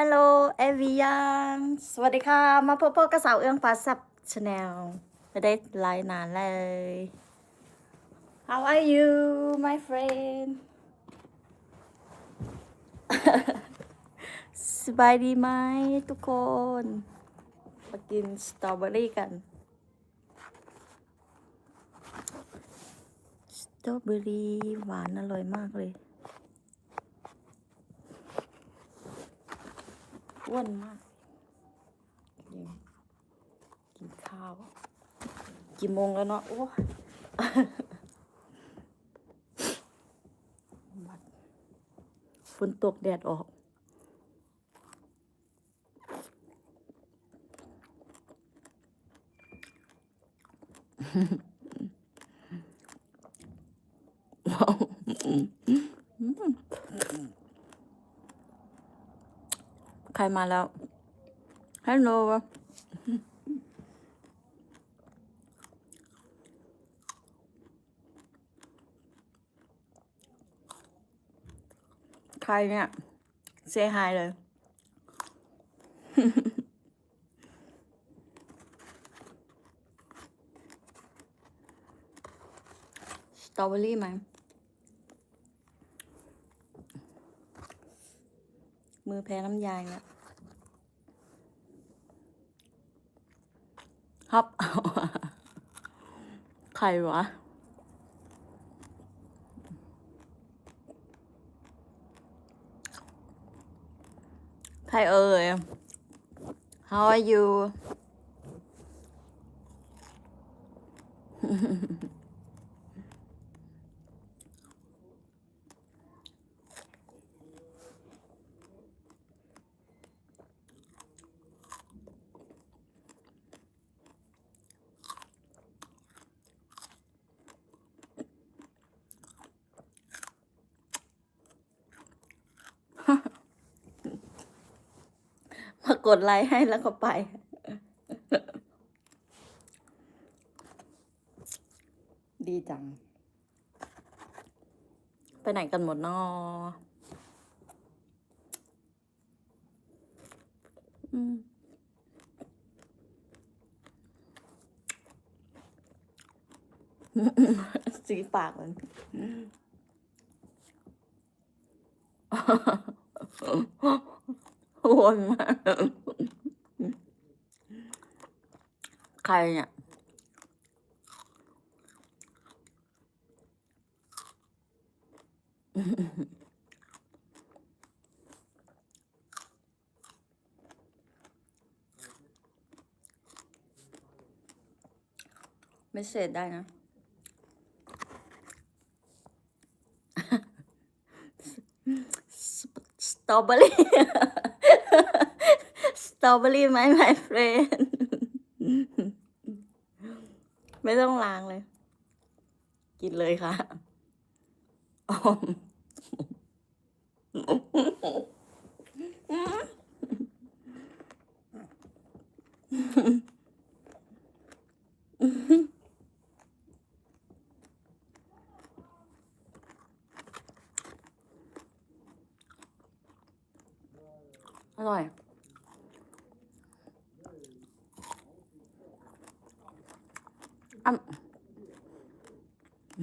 ฮัลโหลเอวิยังสวัสดีค่ะ มาพบๆกับสาวเอื้องฟ้าสับชาแนลไม่ได้ไลน์นานเลย How are you my friend สบายดีไหมทุกคนมากินสตรอเบอรี่กันสตรอเบอรี่หวานอร่อยมากเลย อ้วนมากนี่กินข้าวกี่โมงแล้วเนาะโอ้ฝนตกแดดออก ใครมาแล้วฮัลโหลใครเนี่ยเซฮายเลย สตรอเบอรี่ไหม มือแพ้น้ำยาเนี่ยครับใครวะใครเอ่ย How are you มากดไลค์ให้แล้วก็ไป ดีจัง ไปไหนกันหมดนออืมสีปากมัน วนมากใครเนี่ยไม่เสร็จได้นะ สตรอเบอรี่ ตรอเบอรี่ไหม my friend ไม่ต้องล้างเลย กินเลยค่ะอมอร่อย อ่ำ สวั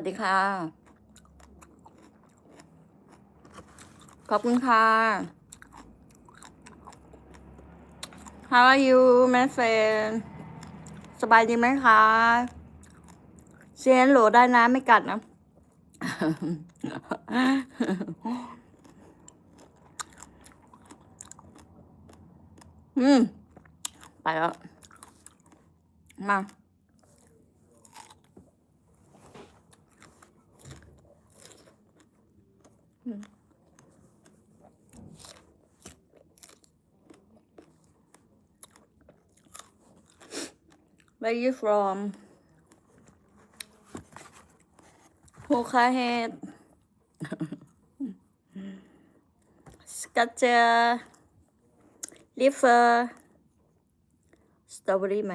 สดีค่ะ ขอบคุณค่ะ How are you my friend สบายดีไหมคะเซียนโหลได้นะไม่กัดนะ อืม ไปแล้ว มา Where you from? Hokahead. Sketcher. Liver. Strawberry ไหม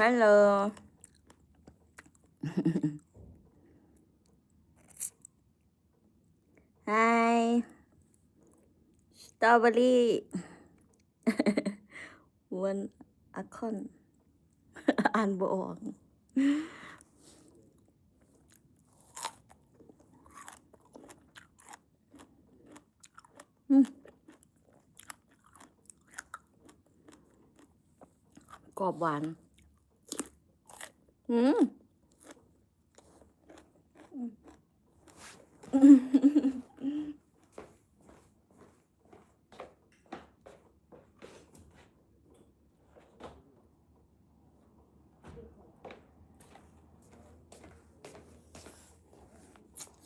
ฮัลโหล Hi Strawberry วันอะคอน อ่านบออกกรอบหวาน อืม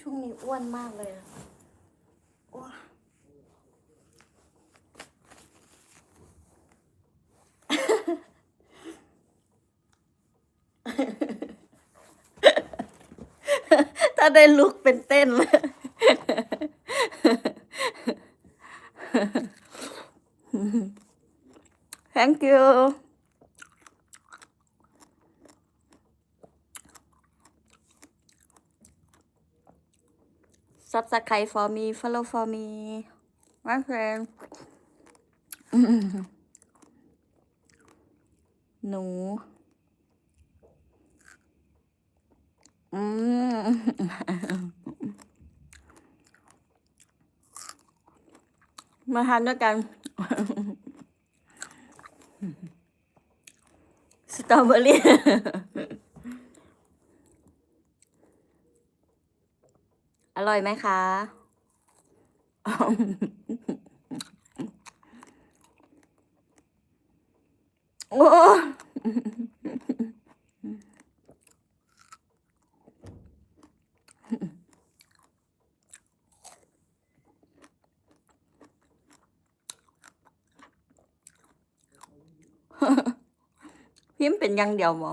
ช่วงนี้อ้วนมากเลยอะอ้วน ถ้า ได้ลุกเป็นเต้นเลย thank you ซับสไคร for me follow for me my friend หนู อืม มาทานด้วยกัน สตรอเบอรี่อร่อยไหมคะโอ้ พิมพ์ เป็นอยังเดียวหมอ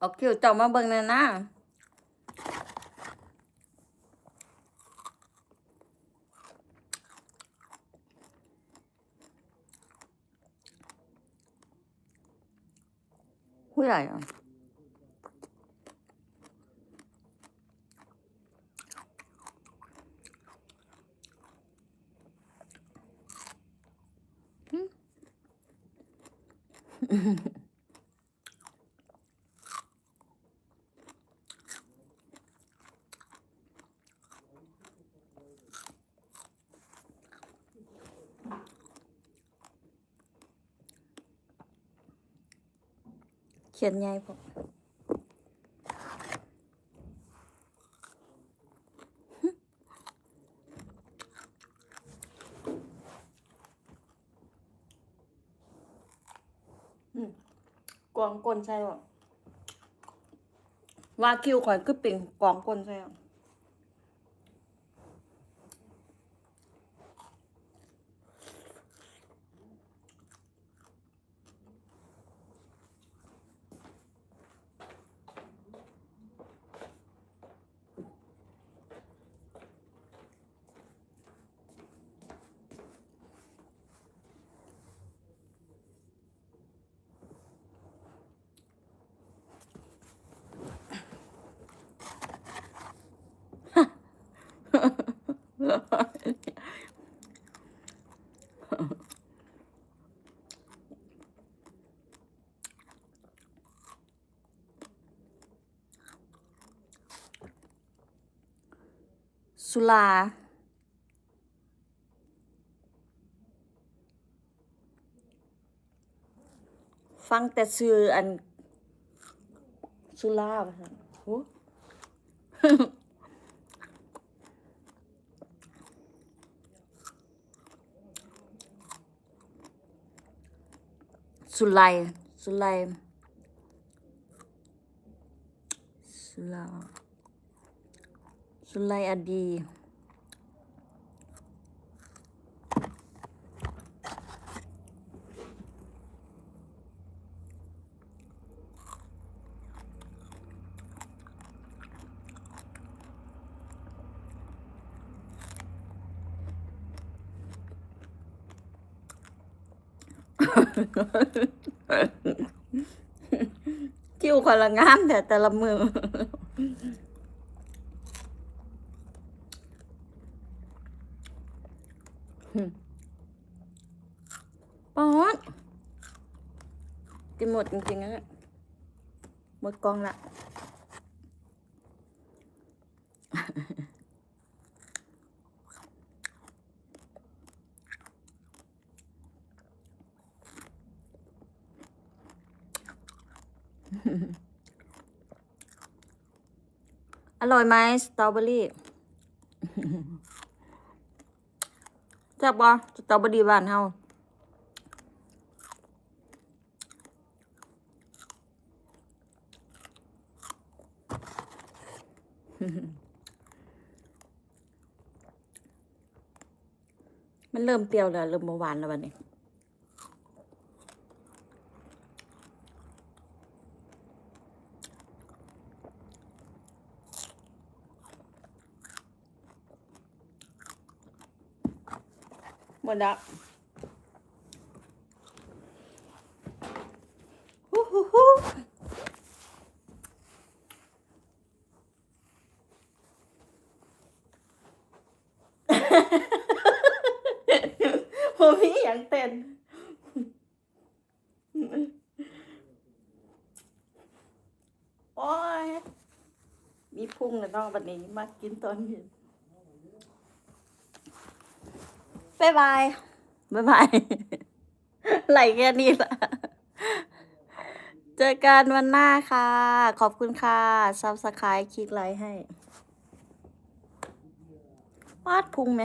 โอเคเจ้ามาเบิ่งแน่นะผู้ใหญ่อะ เขียนไงผมก องกลใช่บ่ว่าคิวข่อยคือเป็นกองกลใช่บ่ สุลา ฟังแต่ชื่ออัน สุลาว่าซั่นโห สุไลสุไลสุลาสุไลอดี คิวคนละงามแต่แต่ละมือป๊อดกินหมดจริงๆนะหมดกองละ อร่อยไหมสตรอเบอรี่แซ่บบ่สตรอเบอรี่บ้านเฮามันเริ่มเปรี้ยวแล้ว เริ่มเบาหวานแล้ววันนี้ หมดแล้วฮู้ฮู้ฮู้ผมมีอย่างเต้นโอ้ย มีพุ่งแล้วเน้องวันนี้มากินตอนเย็น บายบายบายบายไหลแค่นี้ละเจอกันวันหน้าค่ะ ขอบคุณค่ะซับสไครต์คลิกไลค์ให้ วาดพุงไหม